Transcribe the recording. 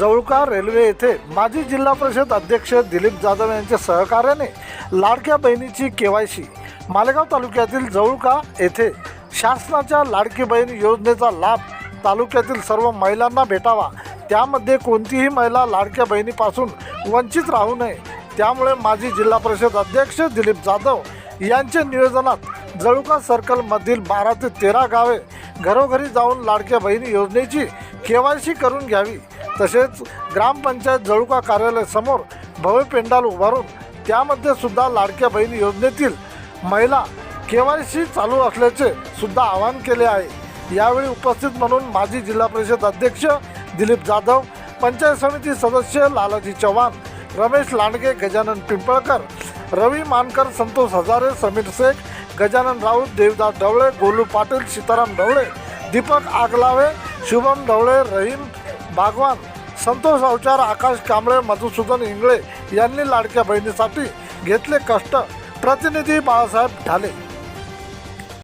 Jawalka railway येथे माजी जिल्हा परिषद अध्यक्ष दिलीप जाधव यांच्या सहकार्याने लाडक्या बहिणीची केवायसी मालेगाव तालुक्यातील जवळका येथे शासनाच्या लाडकी बहीण योजनेचा लाभ तालुक्यातील सर्व महिलांना भेटावा. त्यामध्ये कोणतीही महिला लाडक्या बहिणीपासून वंचित राहू नये. त्यामुळे माजी जिल्हा परिषद अध्यक्ष दिलीप जाधव यांच्या नियोजनात जळुका सर्कलमधील बारा ते तेरा गावे घरोघरी जाऊन लाडक्या बहिणी योजनेची केवायसी करून घ्यावी. तसेच ग्रामपंचायत जळुका कार्यालयासमोर भव्य पेंडाल उभारून त्यामध्ये सुद्धा लाडक्या बहीण योजनेतील महिला केवायसी चालू असल्याचे सुद्धा आवाहन केले आहे. यावेळी उपस्थित म्हणून माजी जिल्हा परिषद अध्यक्ष दिलीप जाधव पंचायत समिती सदस्य लालाजी चव्हाण रमेश लांडगे गजानन पिंपळकर रवी मानकर संतोष हजारे समीर शेख गजानन राऊत देवदास ढवळे गोलू पाटील सीताराम ढवळे दीपक आगलावे शुभम ढवळे रहीम बागवान संतोष अवचार आकाश कांबळे मधुसूदन इंगळे यांनी लाडक्या बहिणीसाठी घेतले कष्ट. प्रतिनिधी बाळासाहेब ढाले